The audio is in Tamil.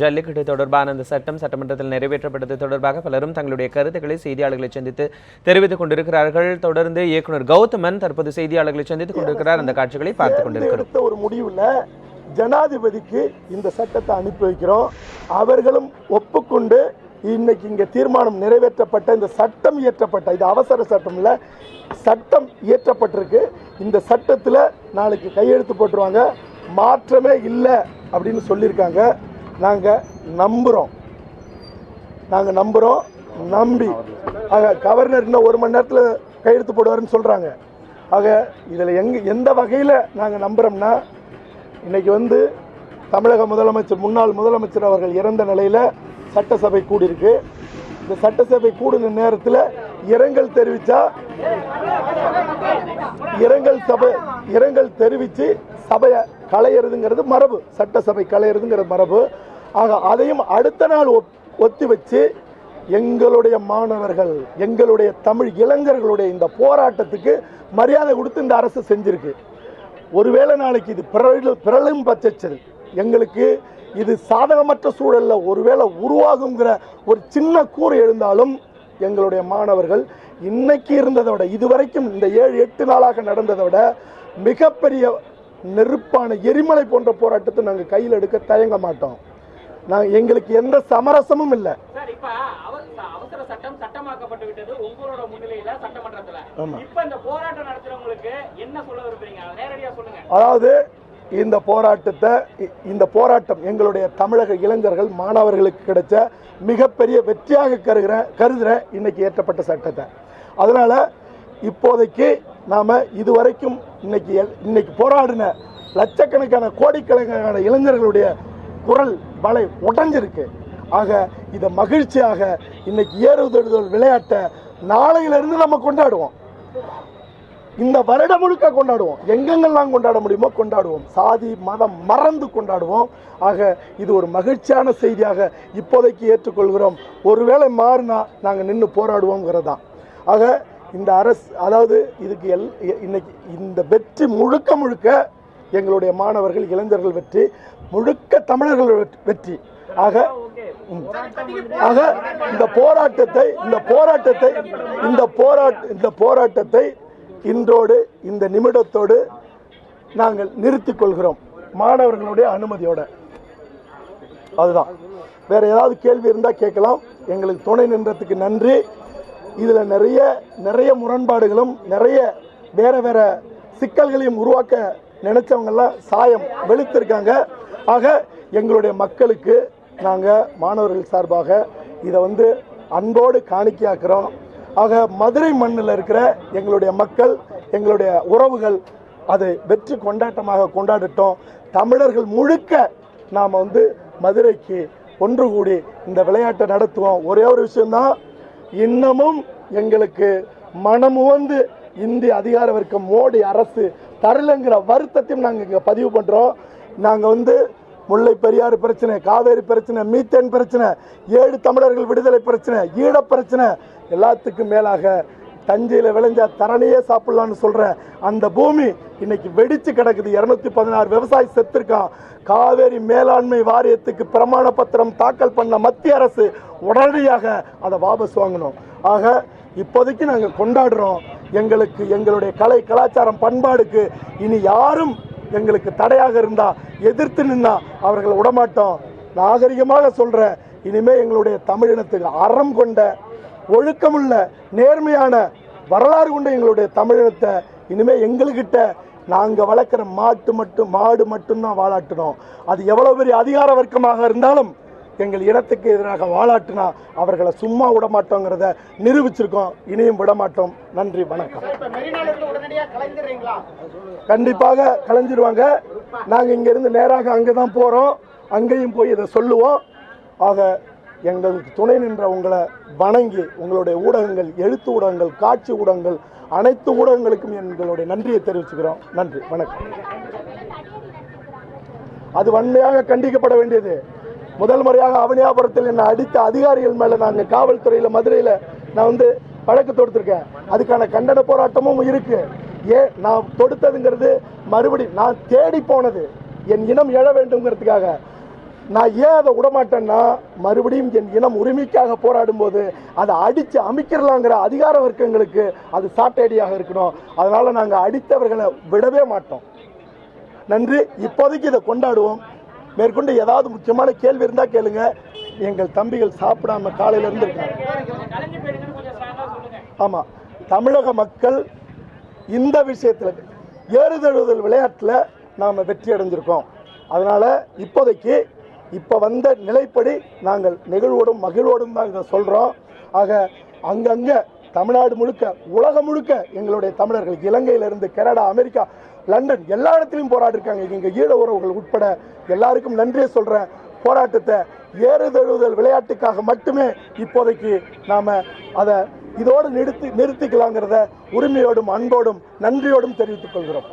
ஜல்லிக்கட்டு தொடர்பான அந்த சட்டம் சட்டமன்றத்தில் நிறைவேற்றப்பட்டது தொடர்பாக பலரும் தங்களுடைய கருத்துக்களை செய்தியாளர்களை சந்தித்து தெரிவித்துக் கொண்டிருக்கிறார்கள். தொடர்ந்து இயக்குனர் கௌதமன் தற்போது செய்தியாளர்களை சந்தித்துக் கொண்டிருக்கிறார். அந்த காட்சிகளை பார்த்துக் கொண்டிருக்கிறோம். ஒரு முடிவில் ஜனாதிபதிக்கு இந்த சட்டத்தை அனுப்பி வைக்கிறோம். அவர்களும் ஒப்புக்கொண்டு இன்னைக்கு இங்கே தீர்மானம் நிறைவேற்றப்பட்ட இந்த சட்டம் இயற்றப்பட்ட இது அவசர சட்டம் இல்லை சட்டம் இயற்றப்பட்டிருக்கு. இந்த சட்டத்தில் நாளைக்கு கையெழுத்து போட்டுருவாங்க. மாற்றமே இல்லை அப்படின்னு சொல்லியிருக்காங்க. நாங்கள் நம்புகிறோம் நாங்கள் நம்புகிறோம் நம்பி. ஆக கவர்னர் இன்னும் ஒரு மணி நேரத்தில் கையெழுத்து போடுவாருன்னு சொல்கிறாங்க ஆக இதில் எங்க எந்த வகையில் நாங்கள் நம்புகிறோம்னா இன்றைக்கி வந்து தமிழக முதலமைச்சர் முன்னாள் முதலமைச்சர் அவர்கள் இறந்த நிலையில் சட்டசபை கூடியிருக்கு. இந்த சட்டசபை கூடின நேரத்தில் இரங்கல் தெரிவித்தா இரங்கல் சபை இரங்கல் தெரிவித்து சபையை களையிறதுங்கிறது மரபு. சட்டசபை களையிறதுங்கிறது மரபு. ஆக அதையும் அடுத்த நாள் ஒத்தி வச்சு எங்களுடைய மாணவர்கள் எங்களுடைய தமிழ் இளைஞர்களுடைய இந்த போராட்டத்துக்கு மரியாதை கொடுத்து இந்த அரசு செஞ்சிருக்கு. ஒருவேளை நாளைக்கு இது பிறழு- பிறழும் பட்சத்தில் எங்களுக்கு இது சாதகமற்ற சூழலில் ஒருவேளை உருவாகுங்கிற ஒரு சின்ன கூறு எழுந்தாலும் எங்களுடைய மாணவர்கள் இன்னைக்கு இருந்ததை விட இதுவரைக்கும் இந்த ஏழு எட்டு நாளாக நடந்ததை விட மிகப்பெரிய நெருப்பான எரிமலை போன்ற போராட்டத்தை நாங்கள் கையில் எடுக்க தயங்க மாட்டோம். நான் எங்களுக்கு எந்த சமரசமும் இல்லை. அதாவது இந்த போராட்டத்தை இந்த போராட்டம் எங்களுடைய தமிழக இளைஞர்கள் மாணவர்களுக்கு கிடைச்ச மிகப்பெரிய வெற்றியாக கருகிற கருதுற இன்னைக்கு ஏற்றப்பட்ட சட்டத்தை. அதனால இப்போதைக்கு நாம் இதுவரைக்கும் இன்னைக்கு இன்னைக்கு போராடின லட்சக்கணக்கான கோடிக்கணக்கான இளைஞர்களுடைய குரல் வலை உடைஞ்சிருக்கு. ஆக இதை மகிழ்ச்சியாக இன்னைக்கு ஏறுதழுதல் விளையாட்டை நாளையிலிருந்து நம்ம கொண்டாடுவோம். இந்த வருடம் முழுக்க கொண்டாடுவோம். எங்கெங்கெல்லாம் கொண்டாட முடியுமோ கொண்டாடுவோம். சாதி மதம் மறந்து கொண்டாடுவோம். ஆக இது ஒரு மகிழ்ச்சியான செய்தியாக இப்போதைக்கு ஏற்றுக்கொள்கிறோம். ஒருவேளை மாறினா நாங்கள் நின்று போராடுவோங்கிறது தான் ஆக இந்த அரசு அதாவது இதுக்கு எல் இ- இன்னைக்கு இந்த வெற்றி முழுக்க முழுக்க எங்களுடைய மாணவர்கள் இளைஞர்கள் வெற்றி முழுக்க தமிழர்கள் வெற்றி- வெற்றி. ஆக ஆக இந்த போராட்டத்தை இந்த போராட்டத்தை இந்த போராட்ட இந்த போராட்டத்தை இன்றோடு இந்த நிமிடத்தோடு நாங்கள் நிறுத்திக் கொள்கிறோம். மாணவர்களுடைய அனுமதியோட. அதுதான். வேற ஏதாவது கேள்வி இருந்தால் கேட்கலாம். எங்களுக்கு துணை நின்றதுக்கு நன்றி. இதில் நிறைய நிறைய முரண்பாடுகளும் நிறைய வேற வேற சிக்கல்களையும் உருவாக்க நினைச்சவங்கெல்லாம் சாயம் வெளுத்திருக்காங்க. ஆக எங்களுடைய மக்களுக்கு நாங்கள் மாணவர்கள் சார்பாக இதை வந்து அன்போடு காணிக்கையாக்குறோம். ஆக மதுரை மண்ணில் இருக்கிற எங்களுடைய மக்கள் எங்களுடைய உறவுகள் அதை வெற்றி கொண்டாட்டமாக கொண்டாடட்டும். தமிழர்கள் முழுக்க நாம் வந்து மதுரைக்கு ஒன்று கூடி இந்த விளையாட்டை நடத்துவோம். ஒரே ஒரு விஷயம்தான் இன்னமும் எங்களுக்கு மனம் உவந்து இந்திய அதிகார வர்க்கம் மோடி அரசு தரலங்கிற வருத்தத்தையும் நாங்கள் இங்கே பதிவு பண்ணுறோம் நாங்கள் வந்து முல்லை பெரியாறு பிரச்சனை காவேரி பிரச்சனை மீத்தேன் பிரச்சனை ஏழு தமிழர்கள் விடுதலை பிரச்சனை ஈழப் பிரச்சனை எல்லாத்துக்கும் மேலாக தஞ்சையில் விளைஞ்ச தரணியே சாப்பிடலான்னு சொல்கிறேன் அந்த பூமி இன்னைக்கு வெடிச்சு கிடக்குது. இரநூத்தி பதினாறு விவசாயி செத்துருக்கான் காவேரி மேலாண்மை வாரியத்துக்கு பிரமாண பத்திரம் தாக்கல் பண்ண மத்திய அரசு உடனடியாக அதை வாபஸ் வாங்கணும். ஆக இப்போதைக்கு நாங்கள் கொண்டாடுறோம். எங்களுக்கு எங்களுடைய கலை கலாச்சாரம் பண்பாடுக்கு இனி யாரும் எங்களுக்கு தடையாக இருந்தா எதிர்த்து நின்னா அவர்களை விடமாட்டோம். நாகரிகமாக சொல்கிறேன் இனிமே எங்களுடைய தமிழினத்துக்கு அறம் கொண்ட ஒழுக்கமுள்ள நேர்மையான வரலாறு கொண்ட எங்களுடைய தமிழினத்தை இனிமே எங்கள்கிட்ட நாங்க வளர்க்குற மாட்டு மட்டும் மாடு மட்டும்தான் வாழாட்டணும் அது எவ்வளவு பெரிய அதிகார வர்க்கமாக இருந்தாலும் எங்கள் இனத்துக்கு எதிராக வாழாட்டினா அவர்களை சும்மா விட மாட்டோங்கிறத நிரூபிச்சிருக்கோம். இனியும் விட மாட்டோம் நன்றி வணக்கம். கண்டிப்பாக கலைஞ்சிருவாங்க. நாங்கள் இங்கேருந்து நேராக அங்கே தான் போகிறோம் அங்கேயும் போய் இதை சொல்லுவோம். ஆக எங்களுக்கு துணை நின்ற உங்களை வணங்கி உங்களுடைய ஊடகங்கள் எழுத்து ஊடகங்கள் காட்சி ஊடகங்கள் அனைத்து ஊடகங்களுக்கும் எங்களுடைய நன்றியை தெரிவிச்சுக்கிறோம். நன்றி. வணக்கம். அது வன்மையாக கண்டிக்கப்பட வேண்டியது. முதல் முறையாக அவனியாபுரத்தில் என்னை அடித்த அதிகாரிகள் மேலே நாங்கள் காவல்துறையில் மதுரையில் நான் வந்து வழக்கு தொடுத்திருக்கேன். அதுக்கான கண்டன போராட்டமும் இருக்கு. ஏன் நான் தொடுத்ததுங்கிறது மறுபடி நான் தேடி போனது. என் இனம் எழ வேண்டும்ங்கிறதுக்காக. நான் ஏன் அதை விடமாட்டேன்னா மறுபடியும் என் இனம் உரிமைக்காக போராடும் போது அதை அடித்து அமைக்கிறலாங்கிற அதிகார வர்க்கங்களுக்கு அது சாட்டையடியாக இருக்கணும். அதனால் நாங்கள் அடித்தவர்களை விடவே மாட்டோம். நன்றி. இப்போதைக்கு இதை கொண்டாடுவோம். மேற்கொண்டு ஏதாவது முக்கியமான கேள்வி இருந்தால் கேளுங்க. எங்கள் தம்பிகள் சாப்பிடாம காலையில இருந்து இருக்காங்க தமிழக மக்கள் இந்த விஷயத்தில் ஏறுதழுதல் விளையாட்டில் நாம் வெற்றி அடைஞ்சிருக்கோம். அதனால் இப்போதைக்கு இப்போ வந்த நிலைப்படி நாங்கள் நெகிழ்வோடும் மகிழ்வோடும் தான் இதை சொல்கிறோம் ஆக அங்கங்கே தமிழ்நாடு முழுக்க உலகம் முழுக்க எங்களுடைய தமிழர்கள் இலங்கையிலிருந்து கனடா அமெரிக்கா லண்டன் எல்லா இடத்துலையும் போராடிருக்காங்க. எங்கள் ஈழ உறவுகள் உட்பட எல்லாருக்கும் நன்றியை சொல்கிறேன் போராட்டத்தை ஏறுதழுதல் விளையாட்டுக்காக மட்டுமே இப்போதைக்கு நாம் அதை இதோடு நிறுத்தி நிறுத்திக்கலாங்கிறத உரிமையோடும் அன்போடும் நன்றியோடும் தெரிவித்துக் கொள்கிறோம்.